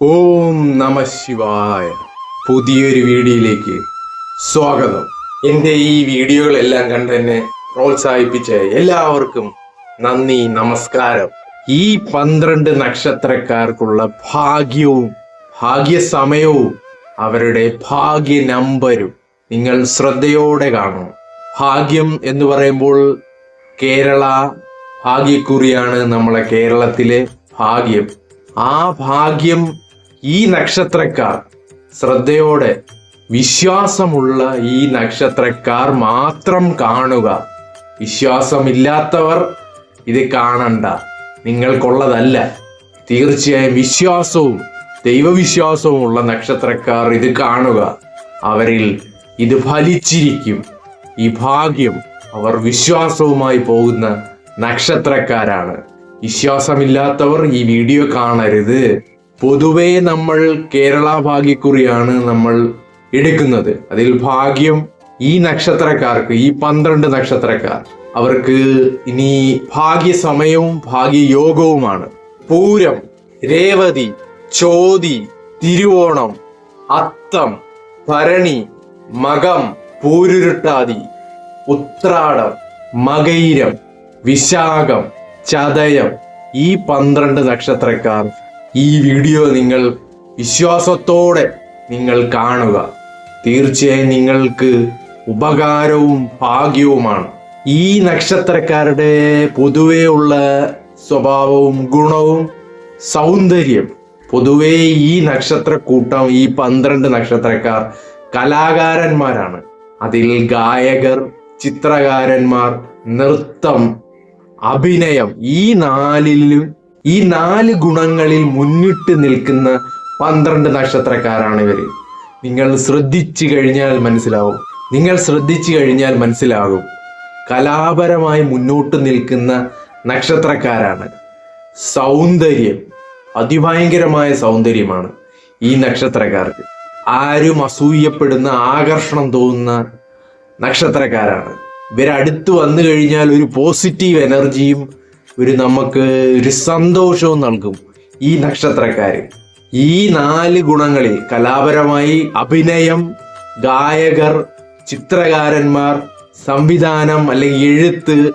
ഓം നമ ശിവായ. പുതിയൊരു വീഡിയോയിലേക്ക് സ്വാഗതം. എന്റെ ഈ വീഡിയോകളെല്ലാം കണ്ട് എന്നെ പ്രോത്സാഹിപ്പിച്ച എല്ലാവർക്കും നന്ദി നമസ്കാരം. ഈ പന്ത്രണ്ട് നക്ഷത്രക്കാർക്കുള്ള ഭാഗ്യവും ഭാഗ്യസമയവും അവരുടെ ഭാഗ്യ നമ്പരും നിങ്ങൾ ശ്രദ്ധയോടെ കാണണം. ഭാഗ്യം എന്ന് പറയുമ്പോൾ കേരള ഭാഗ്യക്കുറിയാണ് നമ്മളെ കേരളത്തിലെ ഭാഗ്യം. ആ ഭാഗ്യം ഈ നക്ഷത്രക്കാർ ശ്രദ്ധയോടെ വിശ്വാസമുള്ള ഈ നക്ഷത്രക്കാർ മാത്രം കാണുക. വിശ്വാസമില്ലാത്തവർ ഇത് കാണണ്ട. നിങ്ങൾക്കുള്ളതല്ല. തീർച്ചയായും വിശ്വാസവും ദൈവവിശ്വാസവും ഉള്ള നക്ഷത്രക്കാർ ഇത് കാണുക. അവരിൽ ഇത് ഫലിച്ചിരിക്കും. ഈ ഭാഗ്യം അവർ വിശ്വാസവുമായി പോകുന്ന നക്ഷത്രക്കാരാണ്. വിശ്വാസമില്ലാത്തവർ ഈ വീഡിയോ കാണരുത്. പൊതുവേ നമ്മൾ കേരള ഭാഗ്യക്കുറിയാണ് നമ്മൾ എടുക്കുന്നത്. അതിൽ ഭാഗ്യം ഈ നക്ഷത്രക്കാർക്ക് ഈ പന്ത്രണ്ട് നക്ഷത്രക്കാർ. അവർക്ക് ഇനി ഭാഗ്യസമയവും ഭാഗ്യയോഗവുമാണ്. പൂരം രേവതി ചോതി തിരുവോണം അത്തം ഭരണി മകം പൂരുരുട്ടാതി ഉത്രാടം മകൈരം വിശാഖം ചതയം ഈ പന്ത്രണ്ട് നക്ഷത്രക്കാർ ഈ വീഡിയോ നിങ്ങൾ വിശ്വാസത്തോടെ നിങ്ങൾ കാണുക. തീർച്ചയായും നിങ്ങൾക്ക് ഉപകാരവും ഭാഗ്യവുമാണ്. ഈ നക്ഷത്രക്കാരുടെ പൊതുവേ ഉള്ള സ്വഭാവവും ഗുണവും സൗന്ദര്യം. പൊതുവേ ഈ നക്ഷത്രക്കൂട്ടം ഈ പന്ത്രണ്ട് നക്ഷത്രക്കാർ കലാകാരന്മാരാണ്. അതിൽ ഗായകർ ചിത്രകാരന്മാർ നൃത്തം അഭിനയം ഈ നാലിലും ഈ നാല് ഗുണങ്ങളിൽ മുന്നിട്ട് നിൽക്കുന്ന പന്ത്രണ്ട് നക്ഷത്രക്കാരാണ് ഇവർ. നിങ്ങൾ ശ്രദ്ധിച്ചു കഴിഞ്ഞാൽ മനസ്സിലാവും. നിങ്ങൾ ശ്രദ്ധിച്ചു കഴിഞ്ഞാൽ മനസ്സിലാകും. കലാപരമായി മുന്നോട്ട് നിൽക്കുന്ന നക്ഷത്രക്കാരാണ്. സൗന്ദര്യം അതിഭയങ്കരമായ സൗന്ദര്യമാണ് ഈ നക്ഷത്രക്കാർക്ക്. ആരും അസൂയപ്പെടുന്ന ആകർഷണം തോന്നുന്ന നക്ഷത്രക്കാരാണ്. ഇവരടുത്ത് വന്നു കഴിഞ്ഞാൽ ഒരു പോസിറ്റീവ് എനർജിയും ഒരു നമുക്ക് ഒരു സന്തോഷവും നൽകും. ഈ നക്ഷത്രക്കാർ ഈ നാല് ഗുണങ്ങളിൽ കലാപരമായി അഭിനയം ഗായകർ ചിത്രകാരന്മാർ സംവിധാനം അല്ലെങ്കിൽ എഴുത്ത്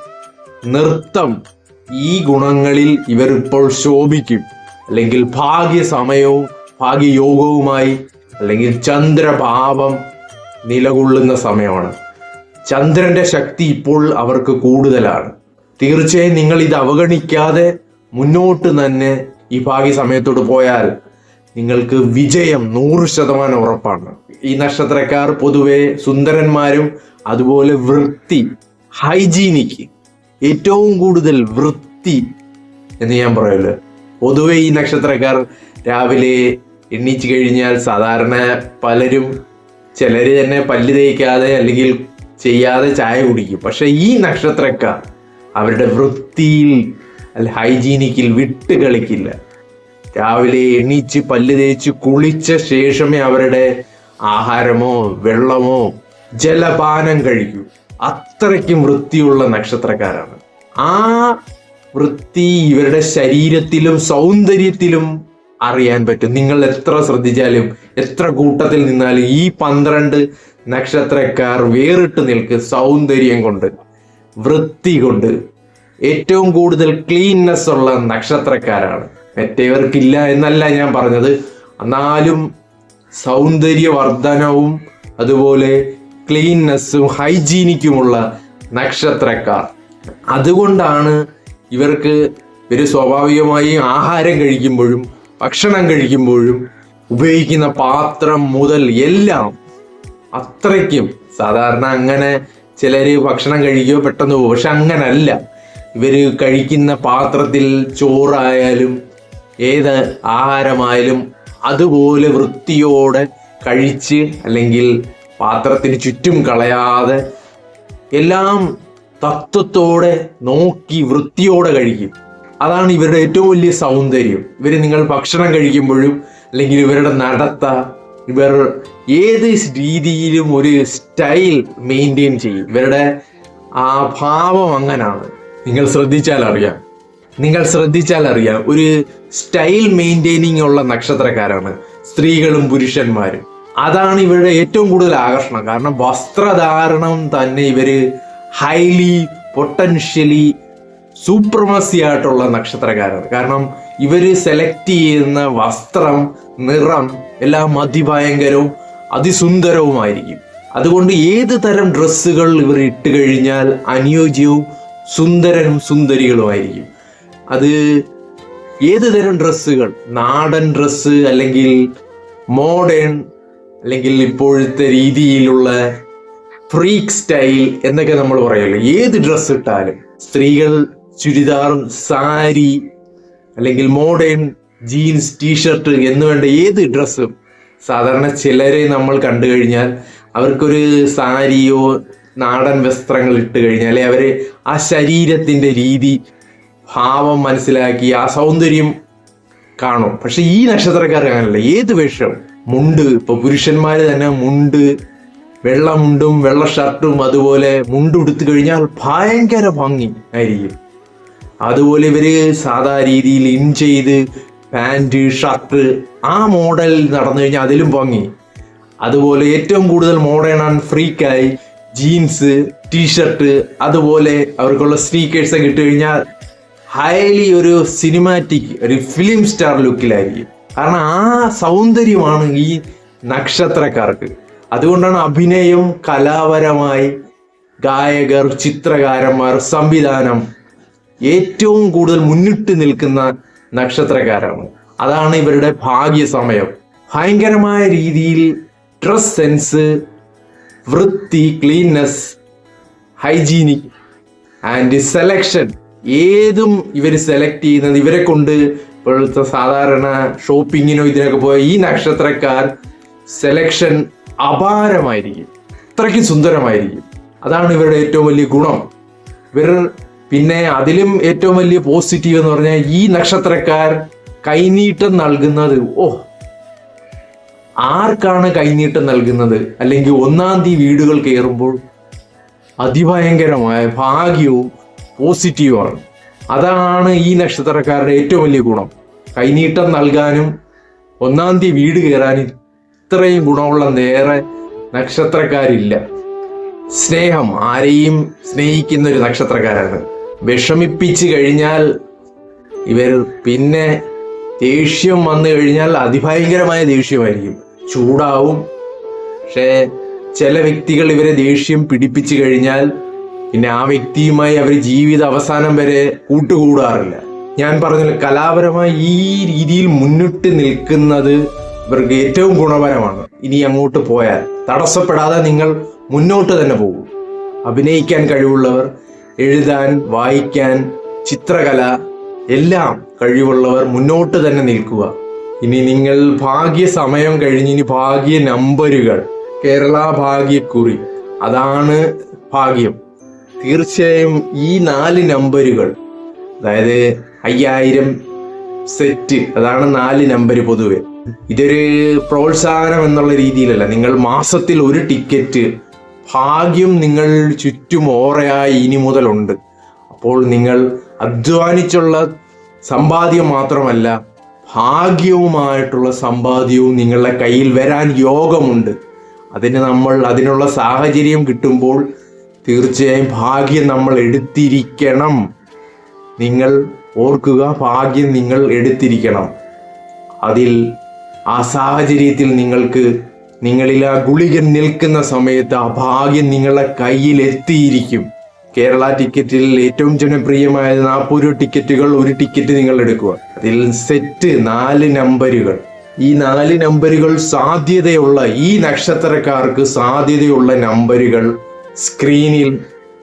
നൃത്തം ഈ ഗുണങ്ങളിൽ ഇവർ ഇപ്പോൾ ശോഭിക്കും. അല്ലെങ്കിൽ ഭാഗ്യ സമയവും ഭാഗ്യയോഗവുമായി അല്ലെങ്കിൽ ചന്ദ്രഭാവം നിലകൊള്ളുന്ന സമയമാണ്. ചന്ദ്രന്റെ ശക്തി ഇപ്പോൾ അവർക്ക് കൂടുതലാണ്. തീർച്ചയായും നിങ്ങൾ ഇത് അവഗണിക്കാതെ മുന്നോട്ട് തന്നെ ഈ ഭാഗ്യ സമയത്തോട് പോയാൽ നിങ്ങൾക്ക് വിജയം നൂറ് ശതമാനം ഉറപ്പാണ്. ഈ നക്ഷത്രക്കാർ പൊതുവെ സുന്ദരന്മാരും അതുപോലെ വൃത്തി ഹൈജീനിക്ക് ഏറ്റവും കൂടുതൽ വൃത്തി എന്ന് ഞാൻ പറയുള്ളൂ പൊതുവെ ഈ നക്ഷത്രക്കാർ രാവിലെ എണ്ണീച്ചു കഴിഞ്ഞാൽ സാധാരണ പലരും ചിലര് തന്നെ പല്ല് തേക്കാതെ അല്ലെങ്കിൽ ചെയ്യാതെ ചായ കുടിക്കും. പക്ഷെ ഈ നക്ഷത്രക്കാർ അവരുടെ വൃത്തിയിൽ ഹൈജീനിക്കിൽ വിട്ട് കളിക്കില്ല. രാവിലെ എണീച്ച് പല്ല് തേച്ച് കുളിച്ച ശേഷമേ അവരുടെ ആഹാരമോ വെള്ളമോ ജലപാനം കഴിക്കൂ. അത്രയ്ക്കും വൃത്തിയുള്ള നക്ഷത്രക്കാരാണ്. ആ വൃത്തി ഇവരുടെ ശരീരത്തിലും സൗന്ദര്യത്തിലും അറിയാൻ പറ്റും. നിങ്ങൾ എത്ര ശ്രദ്ധിച്ചാലും എത്ര കൂട്ടത്തിൽ നിന്നാലും ഈ പന്ത്രണ്ട് നക്ഷത്രക്കാർ വേറിട്ട് നിൽക്ക് സൗന്ദര്യം കൊണ്ട്. വൃത്തി കൊണ്ട് ഏറ്റവും കൂടുതൽ ക്ലീൻനെസ് ഉള്ള നക്ഷത്രക്കാരാണ്. മറ്റേവർക്കില്ല എന്നല്ല ഞാൻ പറഞ്ഞത്. എന്നാലും സൗന്ദര്യവർദ്ധനവും അതുപോലെ ക്ലീൻനെസ്സും ഹൈജീനിക്കുമുള്ള നക്ഷത്രക്കാർ. അതുകൊണ്ടാണ് ഇവർക്ക് ഇവർ സ്വാഭാവികമായി ആഹാരം കഴിക്കുമ്പോഴും ഭക്ഷണം കഴിക്കുമ്പോഴും ഉപയോഗിക്കുന്ന പാത്രം മുതൽ എല്ലാം അത്രയ്ക്കും. സാധാരണ അങ്ങനെ ചിലര് ഭക്ഷണം കഴിക്കുകയോ പെട്ടെന്ന് പോകും. പക്ഷെ അങ്ങനല്ല. ഇവർ കഴിക്കുന്ന പാത്രത്തിൽ ചോറായാലും ഏത് ആഹാരമായാലും അതുപോലെ വൃത്തിയോടെ കഴിച്ച് അല്ലെങ്കിൽ പാത്രത്തിന് ചുറ്റും കളയാതെ എല്ലാം തത്വത്തോടെ നോക്കി വൃത്തിയോടെ കഴിക്കും. അതാണ് ഇവരുടെ ഏറ്റവും വലിയ സൗന്ദര്യം. ഇവർ നിങ്ങൾ ഭക്ഷണം കഴിക്കുമ്പോഴും അല്ലെങ്കിൽ ഇവരുടെ നടത്ത ഇവർ ഏത് രീതിയിലും ഒരു സ്റ്റൈൽ മെയിന്റെയിൻ ചെയ്യും. ഇവരുടെ ആ ഭാവം അങ്ങനാണ്. നിങ്ങൾ ശ്രദ്ധിച്ചാൽ അറിയാം. നിങ്ങൾ ശ്രദ്ധിച്ചാൽ അറിയാം ഒരു സ്റ്റൈൽ മെയിന്റെയിനിങ് ഉള്ള നക്ഷത്രക്കാരാണ് സ്ത്രീകളും പുരുഷന്മാരും. അതാണ് ഇവരുടെ ഏറ്റവും കൂടുതൽ ആകർഷണം. കാരണം വസ്ത്രധാരണം തന്നെ ഇവർ ഹൈലി പൊട്ടൻഷ്യലി സൂപ്രമസി ആയിട്ടുള്ള നക്ഷത്രക്കാരാണ്. കാരണം ഇവർ സെലക്ട് ചെയ്യുന്ന വസ്ത്രം നിറം എല്ലാം അതിഭയങ്കരവും അതിസുന്ദരവുമായിരിക്കും. അതുകൊണ്ട് ഏത് തരം ഡ്രസ്സുകൾ ഇവർ ഇട്ട് കഴിഞ്ഞാൽ അനുയോജ്യവും സുന്ദരനും സുന്ദരികളുമായിരിക്കും. അത് ഏത് തരം ഡ്രസ്സുകൾ? നാടൻ ഡ്രസ്സ് അല്ലെങ്കിൽ മോഡേൺ അല്ലെങ്കിൽ ഇപ്പോഴത്തെ രീതിയിലുള്ള ഫ്രീക്ക് സ്റ്റൈൽ എന്നൊക്കെ നമ്മൾ പറയുള്ളൂ ഏത് ഡ്രസ്സ് ഇട്ടാലും സ്ത്രീകൾ ചുരിദാറും സാരി അല്ലെങ്കിൽ മോഡേൺ ജീൻസ് ടീഷർട്ട് എന്ന് വേണ്ട ഏത് ഡ്രസ്സും സാധാരണ ചിലരെ നമ്മൾ കണ്ടു കഴിഞ്ഞാൽ അവർക്കൊരു സാരിയോ നാടൻ വസ്ത്രങ്ങൾ ഇട്ട് കഴിഞ്ഞാൽ അവർ ആ ശരീരത്തിന്റെ രീതി ഭാവം മനസ്സിലാക്കി ആ സൗന്ദര്യം കാണും. പക്ഷെ ഈ നക്ഷത്രക്കാർ അങ്ങനല്ല. ഏത് വേഷം? മുണ്ട്. ഇപ്പൊ പുരുഷന്മാര് തന്നെ മുണ്ട് വെള്ള മുണ്ടും വെള്ള ഷർട്ടും അതുപോലെ മുണ്ട് ഉടുത്തു കഴിഞ്ഞാൽ ഭയങ്കര ഭംഗി ആയിരിക്കും. അതുപോലെ ഇവർ സാധാ രീതിയിൽ ഇൻ ചെയ്ത് പാന്റ് ഷർട്ട് ആ മോഡലിൽ നടന്നു കഴിഞ്ഞാൽ അതിലും പൊങ്ങി. അതുപോലെ ഏറ്റവും കൂടുതൽ മോഡേൺ ആൻഡ് ഫ്രീക്കായി ജീൻസ് ടീഷർട്ട് അതുപോലെ അവർക്കുള്ള സ്നീക്കേഴ്സ് ഒക്കെ ഇട്ട് കഴിഞ്ഞാൽ ഹൈലി ഒരു സിനിമാറ്റിക് ഒരു ഫിലിം സ്റ്റാർ ലുക്കിലായിരിക്കും കാരണം ആ സൗന്ദര്യമാണ് ഈ നക്ഷത്രക്കാർക്ക്. അതുകൊണ്ടാണ് അഭിനയം കലാപരമായി ഗായകർ ചിത്രകാരന്മാർ സംവിധാനം ഏറ്റവും കൂടുതൽ മുന്നിട്ട് നിൽക്കുന്ന നക്ഷത്രക്കാരാണ്. അതാണ് ഇവരുടെ ഭാഗ്യ സമയം ഭയങ്കരമായ രീതിയിൽ ഡ്രസ് സെൻസ് വൃത്തി ക്ലീൻനെസ് ഹൈജീനിക് ആൻഡ് സെലക്ഷൻ. ഏതും ഇവർ സെലക്ട് ചെയ്യുന്നത് ഇവരെ കൊണ്ട് ഇപ്പോഴത്തെ സാധാരണ ഷോപ്പിങ്ങിനോ ഇതിനൊക്കെ പോയ ഈ നക്ഷത്രക്കാർ സെലക്ഷൻ അപാരമായിരിക്കും. അത്രയ്ക്കും സുന്ദരമായിരിക്കും. അതാണ് ഇവരുടെ ഏറ്റവും വലിയ ഗുണം. ഇവർ പിന്നെ അതിലും ഏറ്റവും വലിയ പോസിറ്റീവ് എന്ന് പറഞ്ഞാൽ ഈ നക്ഷത്രക്കാർ കൈനീട്ടം നൽകുന്നത്. ഓ ആർക്കാണ് കൈനീട്ടം നൽകുന്നത്? അല്ലെങ്കിൽ ഒന്നാം തീയതി വീടുകൾ കയറുമ്പോൾ അതിഭയങ്കരമായ ഭാഗ്യവും പോസിറ്റീവാണ് അതാണ് ഈ നക്ഷത്രക്കാരുടെ ഏറ്റവും വലിയ ഗുണം. കൈനീട്ടം നൽകാനും ഒന്നാം തീയതി വീട് കയറാനും ഇത്രയും ഗുണമുള്ള നേരെ നക്ഷത്രക്കാരില്ല. സ്നേഹം ആരെയും സ്നേഹിക്കുന്ന ഒരു നക്ഷത്രക്കാരാണ് വിഷമിപ്പിച്ച് കഴിഞ്ഞാൽ ഇവർ പിന്നെ ദേഷ്യം വന്നു കഴിഞ്ഞാൽ അതിഭയങ്കരമായ ദേഷ്യമായിരിക്കും. ചൂടാവും. പക്ഷേ ചില വ്യക്തികൾ ഇവരെ ദേഷ്യം പിടിപ്പിച്ചു കഴിഞ്ഞാൽ പിന്നെ ആ വ്യക്തിയുമായി അവർ ജീവിത അവസാനം വരെ കൂട്ടുകൂടാറില്ല. ഞാൻ പറഞ്ഞ കലാപരമായി ഈ രീതിയിൽ മുന്നിട്ട് നിൽക്കുന്നത് ഇവർക്ക് ഏറ്റവും ഗുണപരമാണ്. ഇനി അങ്ങോട്ട് പോയാൽ തടസ്സപ്പെടാതെ നിങ്ങൾ മുന്നോട്ട് തന്നെ പോകും. അഭിനയിക്കാൻ കഴിവുള്ളവർ എഴുതാൻ വായിക്കാൻ ചിത്രകല എല്ലാം കഴിവുള്ളവർ മുന്നോട്ട് തന്നെ നിൽക്കുക. ഇനി നിങ്ങൾ ഭാഗ്യ സമയം കഴിഞ്ഞ് ഇനി ഭാഗ്യ നമ്പരുകൾ. കേരള ഭാഗ്യക്കുറി. അതാണ് ഭാഗ്യം. തീർച്ചയായും ഈ നാല് നമ്പരുകൾ. അതായത് അയ്യായിരം സെറ്റ്. അതാണ് നാല് നമ്പർ പൊതുവെ. ഇതൊരു പ്രോത്സാഹനം എന്നുള്ള രീതിയിലല്ല. നിങ്ങൾ മാസത്തിൽ ഒരു ടിക്കറ്റ് ഭാഗ്യം നിങ്ങൾ ചുറ്റും ഓറയായി ഇനി മുതലുണ്ട്. അപ്പോൾ നിങ്ങൾ അധ്വാനിച്ചുള്ള സമ്പാദ്യം മാത്രമല്ല ഭാഗ്യവുമായിട്ടുള്ള സമ്പാദ്യവും നിങ്ങളുടെ കയ്യിൽ വരാൻ യോഗമുണ്ട്. അതിന് നമ്മൾ അതിനുള്ള സാഹചര്യം കിട്ടുമ്പോൾ തീർച്ചയായും ഭാഗ്യം നമ്മൾ എടുത്തിരിക്കണം. നിങ്ങൾ ഓർക്കുക ഭാഗ്യം നിങ്ങൾ എടുത്തിരിക്കണം. അതിൽ ആ സാഹചര്യത്തിൽ നിങ്ങൾക്ക് നിങ്ങളിൽ ആ ഗുളികൻ നിൽക്കുന്ന സമയത്ത് ആ ഭാഗ്യം നിങ്ങളുടെ കയ്യിൽ എത്തിയിരിക്കും. കേരള ടിക്കറ്റിൽ ഏറ്റവും ജനപ്രിയമായ നാൽപ്പത് ടിക്കറ്റുകൾ ഒരു ടിക്കറ്റ് നിങ്ങൾ എടുക്കുക. അതിൽ സെറ്റ് നാല് നമ്പരുകൾ. ഈ നാല് നമ്പരുകൾ സാധ്യതയുള്ള ഈ നക്ഷത്രക്കാർക്ക് സാധ്യതയുള്ള നമ്പരുകൾ സ്ക്രീനിൽ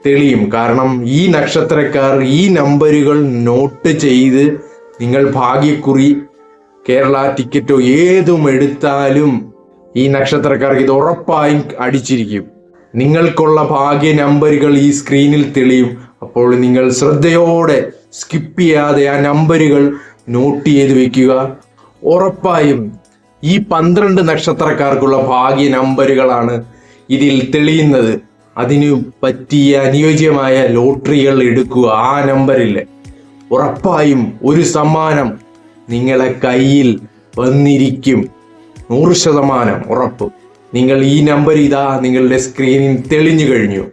തെളിയും. കാരണം ഈ നക്ഷത്രക്കാർ ഈ നമ്പരുകൾ നോട്ട് ചെയ്ത് നിങ്ങൾ ഭാഗ്യക്കുറി കേരള ടിക്കറ്റോ ഏതും എടുത്താലും ഈ നക്ഷത്രക്കാർക്ക് ഇത് ഉറപ്പായും അടിച്ചിരിക്കും. നിങ്ങൾക്കുള്ള ഭാഗ്യ നമ്പറുകൾ ഈ സ്ക്രീനിൽ തെളിയും. അപ്പോൾ നിങ്ങൾ ശ്രദ്ധയോടെ സ്കിപ്പ് ചെയ്യാതെ ആ നമ്പറുകൾ നോട്ട് ചെയ്ത് വെക്കുക. ഉറപ്പായും ഈ പന്ത്രണ്ട് നക്ഷത്രക്കാർക്കുള്ള ഭാഗ്യ നമ്പറുകളാണ് ഇതിൽ തെളിയുന്നത്. അതിനു പറ്റിയ അനുയോജ്യമായ ലോട്ടറികൾ എടുക്കുക ആ നമ്പറിൽ. ഉറപ്പായും ഒരു സമ്മാനം നിങ്ങളെ കയ്യിൽ വന്നിരിക്കും. നൂറ് ശതമാനം ഉറപ്പ്. നിങ്ങൾ ഈ നമ്പർ ഇതാ നിങ്ങളുടെ സ്ക്രീനിൽ തെളിഞ്ഞു കഴിഞ്ഞു.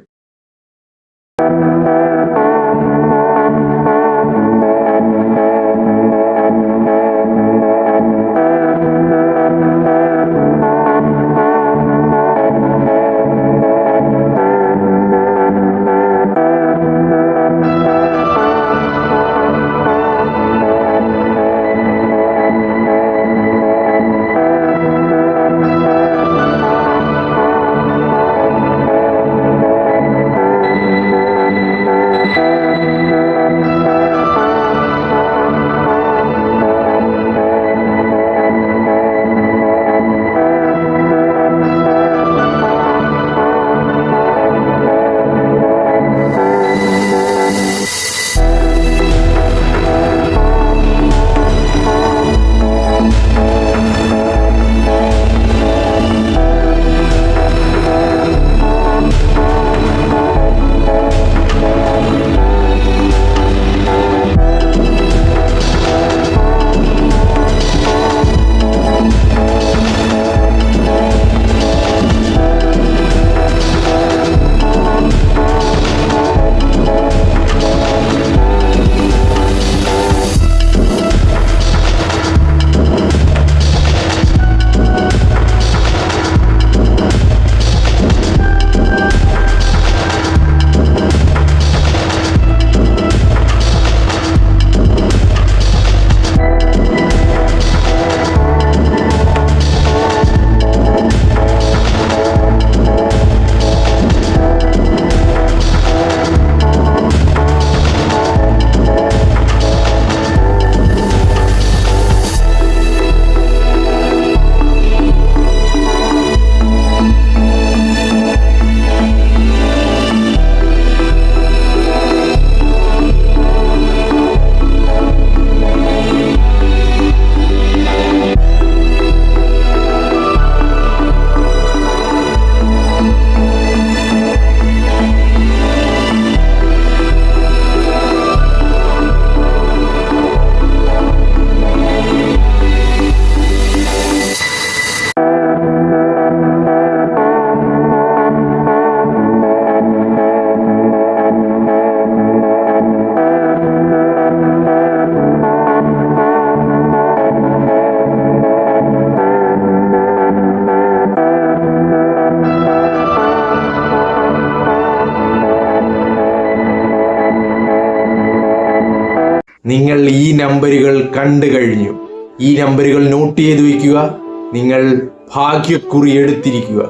ഈ നമ്പറുകൾ കണ്ടു കഴിഞ്ഞു. ഈ നമ്പറുകൾ നോട്ട് ചെയ്ത് വയ്ക്കുക. നിങ്ങൾ ഭാഗ്യക്കുറി എടുത്തിരിക്കുക.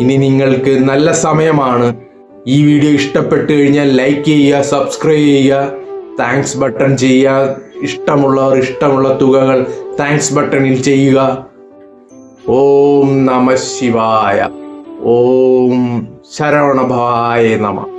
ഇനി നിങ്ങൾക്ക് നല്ല സമയമാണ്. ഈ വീഡിയോ ഇഷ്ടപ്പെട്ട് കഴിഞ്ഞാൽ ലൈക്ക് ചെയ്യുക സബ്സ്ക്രൈബ് ചെയ്യുക. താങ്ക്സ് ബട്ടൺ ചെയ്യുക. ഇഷ്ടമുള്ളവർ ഇഷ്ടമുള്ള തുകകൾ താങ്ക്സ് ബട്ടണിൽ ചെയ്യുക. ഓം നമ ശിവായ. ഓം ശരവണഭായ നമ.